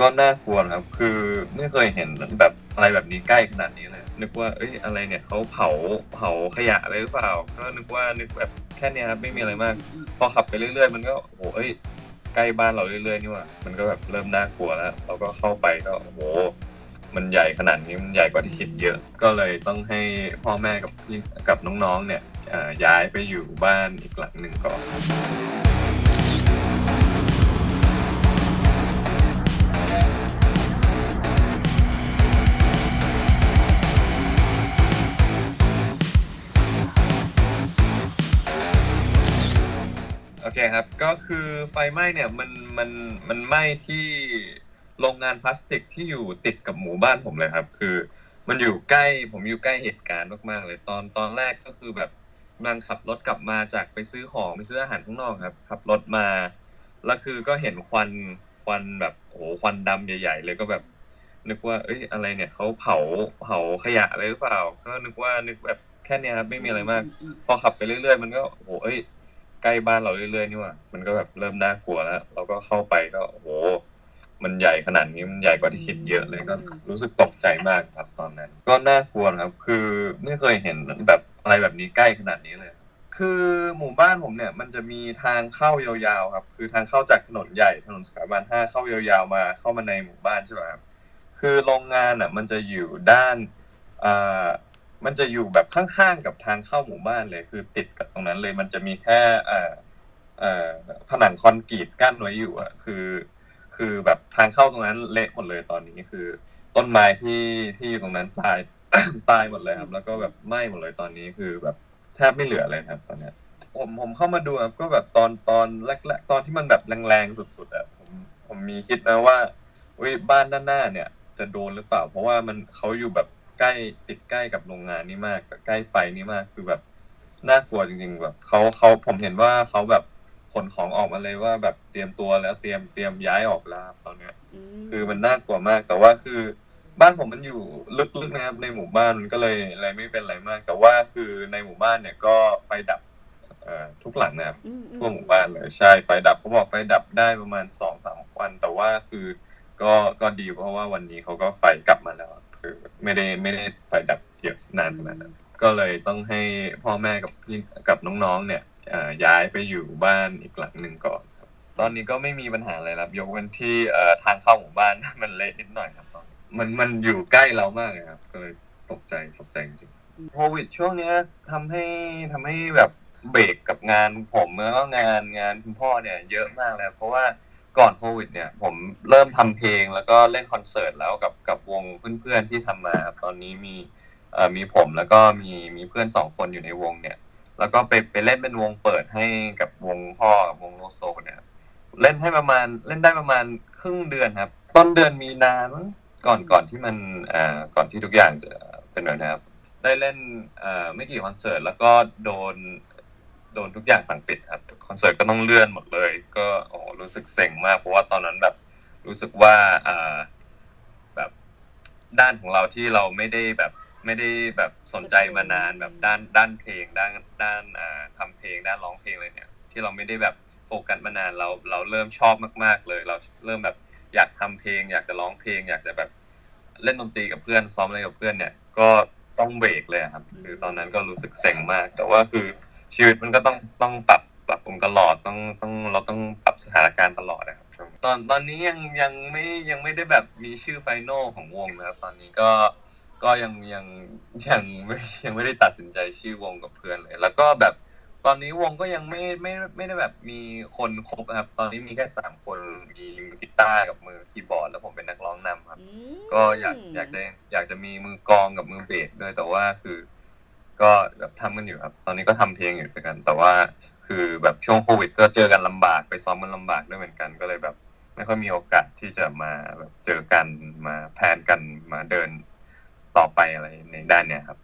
ก็น่ากลัวนะครับ คือไม่เคยเห็นแบบอะไรแบบนี้ใกล้ขนาดนี้เลย นึกว่า เอ้ย อะไรเนี่ยเขาเผา เผาขยะอะไรหรือเปล่า ก็นึกว่า นึกแบบแค่เนี้ยครับ ไม่มีอะไรมาก พอขับไปเรื่อยๆ มันก็โอ้โหเอ้ย ใกล้บ้านเราเรื่อยๆนี่หว่า มันก็แบบเริ่มน่ากลัวแล้ว เราก็เข้าไปก็โอ้โห มันใหญ่ขนาดนี้ มันใหญ่กว่าที่คิดเยอะ ก็เลยต้องให้พ่อแม่กับพี่กับน้องๆ เนี่ยย้ายไปอยู่บ้านอีกหลังหนึ่งก่อน เคครับ ก็คือไฟไหม้เนี่ยมันมันมันไหม้ที่โรงงานพลาสติกที่อยู่ติดกับหมู่บ้านผมเลยครับ คือ มันอยู่ใกล้ผมอยู่ใกล้เหตุการณ์มากๆเลยตอนตอนแรกก็คือแบบกำลังขับรถกลับมาจากไปซื้อของไปซื้ออาหารข้างนอกครับขับรถมาแล้วคือก็เห็นควันควันแบบโอ้โหควันดำใหญ่ๆ เลยก็แบบ นึกว่า เอ้ยอะไรเนี่ยเขาเผาเผาขยะอะไรหรือเปล่า ก็นึกว่านึกแบบแค่เนี้ยครับไม่มีอะไรมาก พอขับไปเรื่อยๆ มันก็โอ้โหเอ้ย ใกล้บ้านเราเรื่อยๆนี่หว่ามันก็แบบเริ่มน่ากลัวแล้วเราก็เข้าไปก็โอ้โห มันใหญ่ขนาดนี้มันใหญ่กว่าที่คิดเยอะเลยก็รู้สึกตกใจมากครับตอนนั้น ก็น่ากลัวนะครับ คือไม่เคยเห็นแบบอะไรแบบนี้ใกล้ขนาดนี้เลย คือหมู่บ้านผมเนี่ย มันจะมีทางเข้ายาวๆครับ คือทางเข้าจากถนนใหญ่ถนนสายบานห้าเข้ายาวๆมาเข้ามาในหมู่บ้านใช่ไหมครับคือโรงงานอะ มันจะอยู่ด้านอ่า มันจะอยู่แบบข้างๆกับทางเข้าหมู่บ้านเลย คือติดกับตรงนั้นเลย มันจะมีแค่เอ่อเอ่อผนังคอนกรีตกั้นไว้อยู่อะคือ คือแบบทางเข้าตรงนั้นเละหมดเลยตอนนี้คือ ต้นไม้ที่ที่อยู่ตรงนั้นตายตายหมดเลยครับ แล้วก็แบบไหม้หมดเลยตอนนี้คือแบบแทบไม่เหลือเลยครับ ตอนเนี้ยผมผมเข้ามาดูครับก็แบบตอนตอนแรกๆตอนที่มันแบบแรงๆสุดๆอะผมผมมีคิดนะว่าอุ้ยบ้านด้านหน้าเนี่ย จะโดนหรือเปล่า เพราะว่ามันเขาอยู่แบบ ใกล้ติดใกล้กับโรงงานนี่มากกับใกล้ไฟนี่มากคือแบบน่ากลัวจริง ๆ แบบเขาเขาผมเห็นว่าเขาแบบขนของออกมาเลยว่าแบบเตรียมตัวแล้วเตรียมเตรียมย้ายออกแล้วครับตอนเนี้ย คือมันน่ากลัวมาก แต่ว่าคือบ้านผมมันอยู่ลึกๆนะครับในหมู่บ้านมันก็เลยอะไรไม่เป็นไรมาก แต่ว่าคือในหมู่บ้านเนี่ยก็ไฟดับเอ่อทุกหลังนะครับทั่วหมู่บ้านเลยใช่ไฟดับเขาบอกไฟดับได้ประมาณสองสามวัน แต่ว่าคือก็ก็ดีเพราะว่าวันนี้เขาก็ไฟกลับมาแล้วคือ ไม่ได้ไม่ได้ไฟดับเยอะนานขนาดนั้นก็เลยต้องให้พ่อแม่กับพี่กับน้องๆ เนี่ยอ่อย้ายไปอยู่บ้านอีกหลังหนึ่งก่อนครับตอนนี้ก็ไม่มีปัญหาอะไรครับยกเว้นที่เอ่อทางเข้าหมู่บ้านมันเละนิดหน่อยครับตอนมันมันอยู่ใกล้เรามากเลยครับ ก็เลยตกใจตกใจจริงโควิดช่วงเนี้ยทำให้ทำให้แบบเบรกกับงานผมแล้วก็งานงานคุณพ่อเนี่ยเยอะมากเลยเพราะว่า ก่อนโควิดเนี่ย ผมเริ่มทำเพลงแล้วก็เล่นคอนเสิร์ตแล้วกับกับวงเพื่อนๆที่ทำมาครับตอนนี้มีเอ่อมีผมแล้วก็มีมีเพื่อนสองคนอยู่ในวงเนี่ย แล้วก็ไปไปเล่นเป็นวงเปิดให้กับวงพ่อกับวงโลโซเนี่ยครับเล่นให้ประมาณเล่นได้ประมาณครึ่งเดือนครับ ต้นเดือนมีนามั้งก่อนก่อนที่มันอ่าก่อนที่ทุกอย่างจะเป็นแบบนี้ครับ ได้เล่นเอ่อไม่กี่คอนเสิร์ตแล้วก็โดน โดนทุกอย่างสั่งปิดครับคอนเสิร์ตก็ต้องเลื่อนหมดเลย ก็โอ้โห รู้สึกเซ็งมากเพราะว่าตอนนั้นแบบรู้สึกว่าอ่าแบบด้านของเราที่เราไม่ได้แบบไม่ได้แบบสนใจมานานแบบด้านด้านเพลงด้านด้านอ่าทำเพลงด้านร้องเพลงอะไรเนี่ย ที่เราไม่ได้แบบโฟกัสมานานเราเราเริ่มชอบมาก ๆ เลย เราเริ่มแบบอยากทำเพลง อยากจะร้องเพลง อยากจะแบบเล่นดนตรีกับเพื่อนซ้อมอะไรกับเพื่อนเนี่ย ก็ต้องเบรกเลยครับ คือตอนนั้นก็รู้สึกเซ็งมาก แต่ว่าคือชีวิตมันก็ต้องต้องปรับ ปรับปรุงตลอดต้องต้องเราต้องปรับสถานการณ์ตลอดนะครับช่วงนี้ตอนตอนนี้ยังยังไม่ยังไม่ได้แบบมีชื่อไฟนอลของวงนะครับตอนนี้ก็ก็ยังยังยังไม่ยังไม่ได้ตัดสินใจชื่อวงกับเพื่อนเลย แล้วก็แบบตอนนี้วงก็ยังไม่ไม่ไม่ได้แบบมีคนครบนะครับ ตอนนี้มีแค่สามคนมีมือกีตาร์กับมือคีย์บอร์ด แล้วผมเป็นนักร้องนำครับ ก็อยากอยากจะอยากจะมีมือกลองกับมือเบสด้วยแต่ว่าคือ ก็แบบทำกันอยู่ครับ ตอนนี้ก็ทำเพลงอยู่ด้วยกัน แต่ว่าคือแบบช่วงโควิด ก็เจอกันลำบากไปซ้อมกันลำบากด้วยเหมือนกัน ก็เลยแบบ ไม่ค่อยมีโอกาสที่จะมาแบบเจอกันมาแพนกันมาเดินต่อไปอะไรในด้านเนี้ยครับ